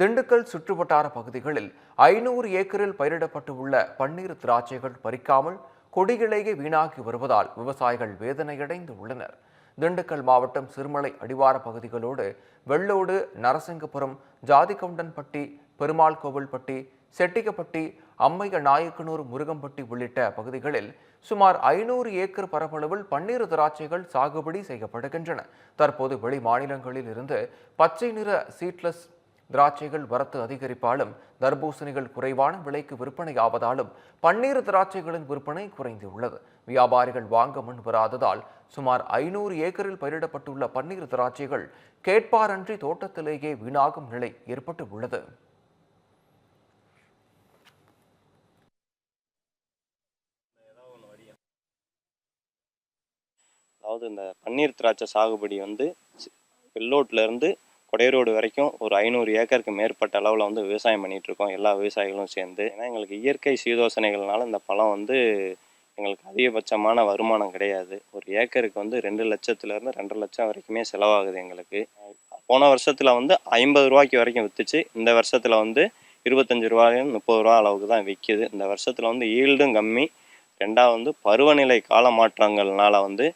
திண்டுக்கல் சுற்றுவட்டார பகுதிகளில் ஐநூறு ஏக்கரில் பயிரிடப்பட்டுள்ள பன்னீர் திராட்சைகள் பறிக்காமல் கொடியிலேயே வீணாகி வருவதால் விவசாயிகள் வேதனையடைந்து உள்ளனர். திண்டுக்கல் மாவட்டம் சிறுமலை அடிவார பகுதிகளோடு வெள்ளோடு நரசிங்கபுரம் ஜாதிகவுண்டன்பட்டி பெருமாள் கோவில்பட்டி செட்டிகப்பட்டி அம்மைய நாயக்கனூர் முருகம்பட்டி உள்ளிட்ட பகுதிகளில் சுமார் ஐநூறு ஏக்கர் பரப்பளவில் பன்னீர் திராட்சைகள் சாகுபடி செய்யப்படுகின்றன. தற்போது வெளி மாநிலங்களில் இருந்து பச்சை நிற சீட்லெஸ் திராட்சைகள் வரத்து அதிகரிப்பாலும் தர்பூசணிகள் குறைவான விலைக்கு விற்பனை ஆவதாலும் பன்னீர் திராட்சைகளின் விற்பனை குறைந்துள்ளது. வியாபாரிகள் வாங்க முன் வராததால் சுமார் ஐநூறு ஏக்கரில் பயிரிடப்பட்டுள்ள பன்னீர் திராட்சைகள் கேட்பாரன்றி தோட்டத்திலேயே வீணாகும் நிலை ஏற்பட்டு உள்ளது அதாவது இந்த பன்னீர் திராட்சை சாகுபடி வந்து சி- இருந்து கொடையரோடு வரைக்கும் ஒரு ஐநூறு ஏக்கருக்கு மேற்பட்ட அளவில் வந்து விவசாயம் பண்ணிகிட்ருக்கோம் இருக்கோம் எல்லா விவசாயிகளும் சேர்ந்து. ஏன்னா எங்களுக்கு இயற்கை சீதோசனைகள்னால இந்த பழம் வந்து எங்களுக்கு அதிகபட்சமான வருமானம் கிடையாது. ஒரு ஏக்கருக்கு வந்து ரெண்டு லட்சத்துலேருந்து ரெண்டரை லட்சம் வரைக்குமே செலவாகுது எங்களுக்கு. போன வருஷத்தில் வந்து ஐம்பது ரூபாய்க்கு வரைக்கும் விற்றுச்சு இந்த வருஷத்தில் வந்து இருபத்தஞ்சு ரூபாயும் முப்பது ரூபா அளவுக்கு தான் விற்கிது இந்த வருஷத்தில் வந்து ஈல்டும் கம்மி. ரெண்டாவது வந்து பருவநிலை கால மாற்றங்கள்னால வந்து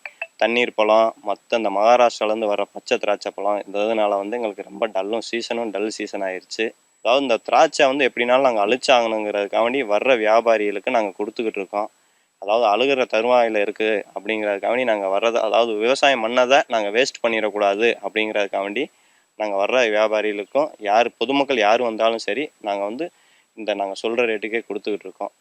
தண்ணீர் பழம் மற்ற இந்த மகாராஷ்டிராலேருந்து வர பச்சை திராட்சை பழம் இந்த இதனால வந்து எங்களுக்கு ரொம்ப டல்லும் சீசனும் டல் சீசன் ஆயிடுச்சு அதாவது இந்த திராட்சை வந்து எப்படினாலும் நாங்கள் அழிச்சாகணுங்கிறதுக்காண்டி வர்ற வியாபாரிகளுக்கு நாங்கள் கொடுத்துக்கிட்டு இருக்கோம். அதாவது அழுகிற தருவாயில் இருக்குது அப்படிங்கிறதுக்காண்டி நாங்கள் வர்றதை அதாவது விவசாயம் பண்ணதை நாங்கள் வேஸ்ட் பண்ணிடக்கூடாது அப்படிங்கிறதுக்காண்டி நாங்கள் வர்ற வியாபாரிகளுக்கும் யார் பொதுமக்கள் யார் வந்தாலும் சரி நாங்கள் வந்து இந்த நாங்கள் சொல்கிற ரேட்டுக்கே கொடுத்துக்கிட்டு இருக்கோம்.